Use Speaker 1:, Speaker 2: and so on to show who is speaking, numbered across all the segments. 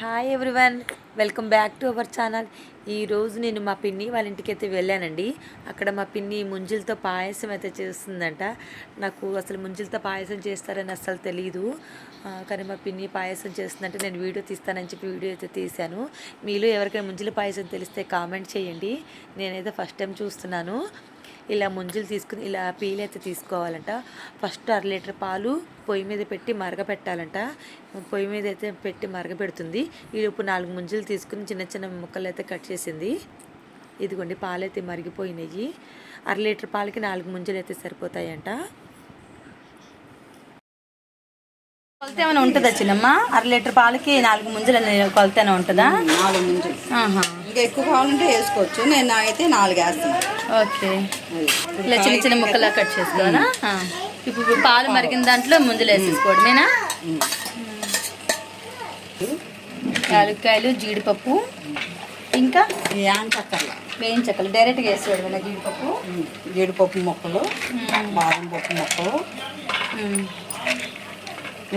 Speaker 1: Hi everyone welcome back to our channel ఈరోజు నేను మా పిన్ని వాళ్ళ ఇంటికి అయితే వెళ్ళానండి. అక్కడ మా పిన్ని ముంజులతో పాయసం అయితే చేస్తుందంట. నాకు అసలు ముంజులతో పాయసం చేస్తారని అసలు తెలియదు కానీ మా పిన్ని పాయసం చేస్తుందంటే నేను వీడియో తీస్తానని చెప్పి వీడియో అయితే తీశాను. మీలో ఎవరికైనా ముంజుల పాయసం తెలిస్తే కామెంట్ చేయండి. నేనైతే ఫస్ట్ టైం చూస్తున్నాను. ఇలా ముంజులు తీసుకుని ఇలా పీలు అయితే తీసుకోవాలంట. ఫస్ట్ అర లీటర్ పాలు పొయ్యి మీద పెట్టి మరగపెట్టాలంట. పొయ్యి మీద అయితే పెట్టి మరగపెడుతుంది ఈలోపు నాలుగు ముంజులు తీసుకుని చిన్న చిన్న ముక్కలు అయితే కట్ చేసింది. ఇదిగోండి పాలు అయితే మరిగిపోయినాయి. అర లీటర్ పాలకి నాలుగు ముంజలు అయితే సరిపోతాయంట.
Speaker 2: కొలత ఏమైనా ఉంటుందా చిన్నమ్మ? అర లీటర్ పాలకి నాలుగు ముంజలు కొలత ఏమైనా ఉంటుందా?
Speaker 3: నాలుగు ముంజులు. ఇంకా ఎక్కువ కావాలంటే వేసుకోవచ్చు. నేను అయితే నాలుగు వేస్తాను.
Speaker 2: ఓకే. ఇలా చిన్న చిన్న ముక్కలా కట్ చేసుకోవాలా. ఇప్పుడు పాలు మరిగిన దాంట్లో ముంజలు వేసేసుకోవడమేనా? యాలక్కాయలు జీడిపప్పు ఇంకా?
Speaker 3: యాంకక్కర్ల
Speaker 2: వేయించక్కలు డైరెక్ట్గా వేసేవాడు జీడిపప్పు?
Speaker 3: జీడిపప్పు ముక్కలు బాదం పప్పు ముక్కలు.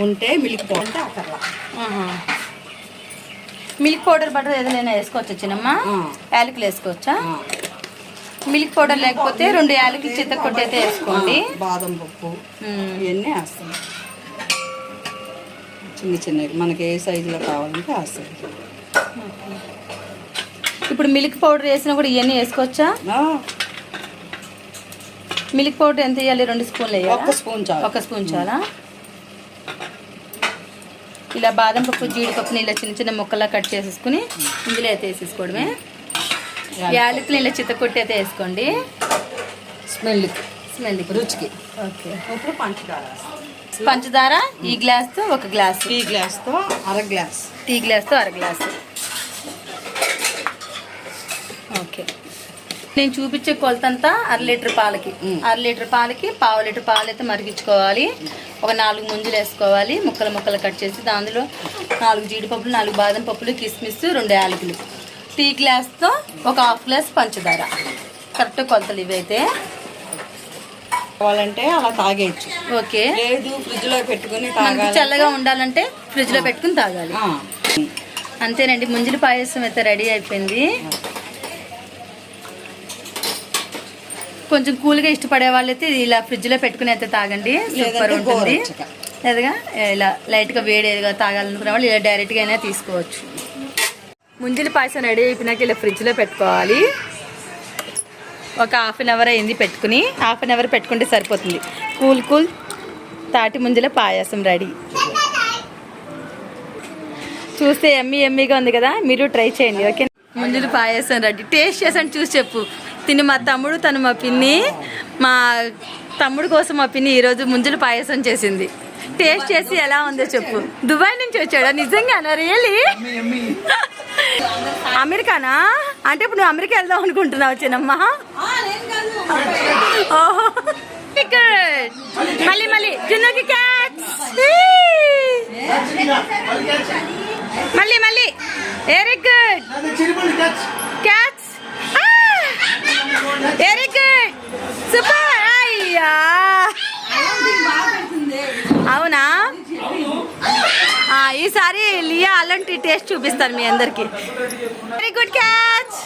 Speaker 3: ఉంటే మిల్క్ పోతే అక్కర్ల.
Speaker 2: మిల్క్ పౌడర్ బటర్ ఏదైనా వేసుకోవచ్చా చిన్నమ్మ. యాలకులు వేసుకోవచ్చా? మిల్క్ పౌడర్ లేకపోతే రెండు యాలకులు చిత్త కొట్టయితే వేసుకోండి.
Speaker 3: బాదం పప్పు. ఇవన్నీ వేస్తాను చిన్న చిన్నవి మనకి ఏ సైజులో కావాలంటే వేస్తాను
Speaker 2: ఇప్పుడు మిల్క్ పౌడర్ వేసినా కూడా ఇవన్నీ వేసుకోవచ్చా? మిల్క్ పౌడర్ ఎంత వేయాలి? రెండు స్పూన్లు వేయాలా?
Speaker 3: ఒక్క స్పూన్ చాలు.
Speaker 2: ఒక స్పూన్ చాలా? ఇలా బాదం పప్పు జీడిపప్పుని ఇలా చిన్న చిన్న ముక్కలా కట్ చేసేసుకుని ఇందులో అయితే వేసేసుకోవడమే. యాలకులు ఇలా చిత్త కొట్టి అయితే వేసుకోండి.
Speaker 3: Smell
Speaker 2: smell.
Speaker 3: రుచికి.
Speaker 2: ఓకే.
Speaker 3: ఇప్పుడు పంచదార.
Speaker 2: పంచదార ఈ గ్లాస్తో ఒక గ్లాస్.
Speaker 3: టీ గ్లాస్తో అర గ్లాస్.
Speaker 2: టీ గ్లాస్తో అర గ్లాసు. ఓకే. నేను చూపించే కొలత అంతా అర లీటర్ పాలకి. అర లీటర్ పాలకి పావు లీటర్ పాలు అయితే మరిగించుకోవాలి. ఒక నాలుగు ముంజులు వేసుకోవాలి. ముక్కలు ముక్కలు కట్ చేసి దానిలో నాలుగు జీడిపప్పులు నాలుగు బాదం పప్పులు కిస్మిస్ రెండు యాలకులు. టీ గ్లాస్తో ఒక హాఫ్ గ్లాస్ పంచదార. కరెక్ట్ కొలతలు ఇవైతే.
Speaker 3: కావాలంటే అలా తాగేయచ్చు.
Speaker 2: ఓకే.
Speaker 3: లేదు ఫ్రిడ్జ్లో పెట్టుకుని
Speaker 2: చల్లగా ఉండాలంటే ఫ్రిడ్జ్లో పెట్టుకుని తాగాలి. అంతేనండి ముంజుల పాయసం అయితే రెడీ అయిపోయింది. కొంచెం కూల్గా ఇష్టపడే వాళ్ళైతే ఇలా ఫ్రిడ్జ్లో పెట్టుకుని అయితే తాగండి సూపర్ ఉంటుంది. లేదుగా? ఇలా లైట్గా వేడిగా తాగాలనుకునే వాళ్ళు ఇలా డైరెక్ట్గా అయినా తీసుకోవచ్చు. ముంజుల పాయసం రెడీ అయిపోయినాక ఇలా ఫ్రిడ్జ్లో పెట్టుకోవాలి. ఒక హాఫ్ అన్ అవర్ అయింది పెట్టుకుని. హాఫ్ అన్ అవర్ పెట్టుకుంటే సరిపోతుంది. కూల్ కూల్ తాటి ముంజల పాయసం రెడీ. చూస్తే ఎమ్మి ఎమ్మిగా ఉంది కదా? మీరు ట్రై చేయండి ఓకే ముంజులు పాయసం రెడీ. టేస్ట్ చేసాను చూసి చెప్పు. తిని మా తమ్ముడు తను మా పిన్ని. మా తమ్ముడు కోసం మా పిన్ని ఈరోజు ముంజులు పాయసం చేసింది. టేస్ట్ చేసి ఎలా ఉందో చెప్పు. దుబాయ్ నుంచి వచ్చాడా? నిజంగానా? రియలీ అమెరికానా? అంటే ఇప్పుడు నువ్వు అమెరికా వెళ్దాం అనుకుంటున్నావు చిన్నమ్మ? ఓహో. మళ్ళీ మళ్ళీ. క్యాట్స్ మళ్ళీ మళ్ళీ. Very good cats very good super అయ్యా. అవునా? ఆ, ఈసారి లియా అలాంటి టేస్ట్ చూపిస్తాను మీ అందరికి. Very good catch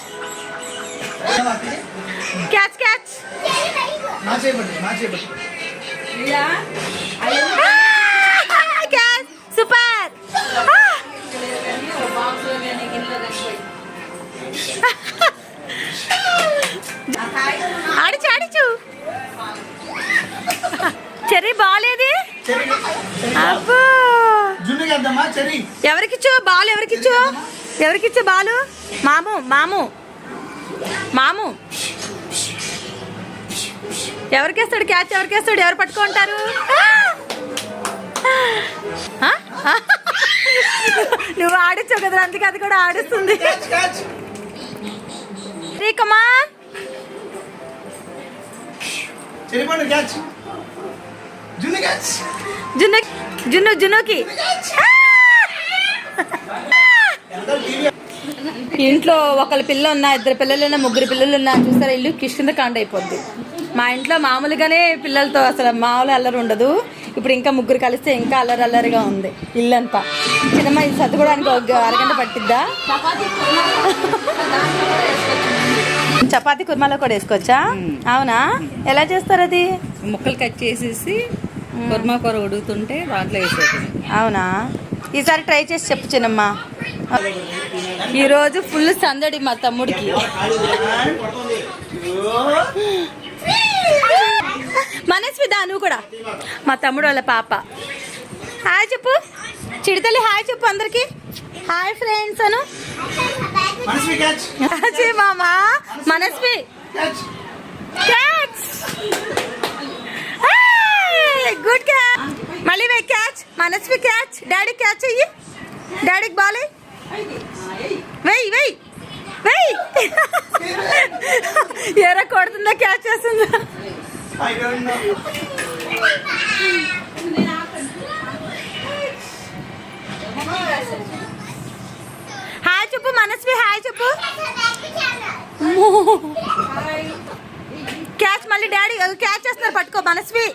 Speaker 2: catch catch catch super ఆడిచు ఎవరికిచ్చు బాలు ఎవరికిచ్చు ఎవరికిచ్చు బాలు? మాము మాము. మాము. ఎవరికేస్తాడు క్యాచ్? ఎవరికేస్తాడు? ఎవరు పట్టుకుంటారు? నువ్వు ఆడించావు కదా అందుకే అది కూడా ఆడిస్తుంది.
Speaker 4: జున్ను
Speaker 2: జున్ను జున్నుకి. ఇంట్లో ఒకళ్ళ పిల్ల ఉన్నా ఇద్దరు పిల్లలు ఉన్నా ముగ్గురు పిల్లలు ఉన్నా చూస్తారా ఇల్లు కిష్కింద కాండ అయిపోద్ది. మా ఇంట్లో మామూలుగానే పిల్లలతో అసలు మామూలు అల్లరి ఉండదు. ఇప్పుడు ఇంకా ముగ్గురు కలిస్తే ఇంకా అల్లరి అల్లరిగా ఉంది ఇల్లంతా. చిన్నమ్మ ఇది సర్దుకోవడానికి ఒక అరగంట పట్టిద్దా? చపాతీ కుర్మాలో కూడా వేసుకోవచ్చా? అవునా? ఎలా చేస్తారు అది?
Speaker 3: ముక్కలు కట్ చేసేసి కుర్మా కూర ఉడుకుతుంటే దాంట్లో వేసేది
Speaker 2: అవునా? ఈసారి ట్రై చేసి చెప్పు చిన్నమ్మ. ఈరోజు ఫుల్ సందడి మా తమ్ముడికి. మనస్వి దా నువ్వు కూడా. మా తమ్ముడు వాళ్ళ పాప. హాయ్ చెప్పు. చిడితల్లి హాయ్ చెప్పు అందరికి. Hi friends Anu.
Speaker 4: Manasvi catch
Speaker 2: hi మామా Manasvi
Speaker 4: catch
Speaker 2: catch good catch మళ్ళీ వే మనస్వి క్యాచ్ డాడీ క్యాచ్ అయ్యి. డాడీకి బాలే వెయ్యి వెయ్యి వెయ్యి ఎర కొడుతుందా క్యాచ్ చేస్తుందా? హాయ్ చెప్పు మనస్వి హాయ్ చెప్పు. క్యాచ్ మళ్ళీ డాడీ క్యాచ్ చేస్తున్నారు పట్టుకో మనస్వి.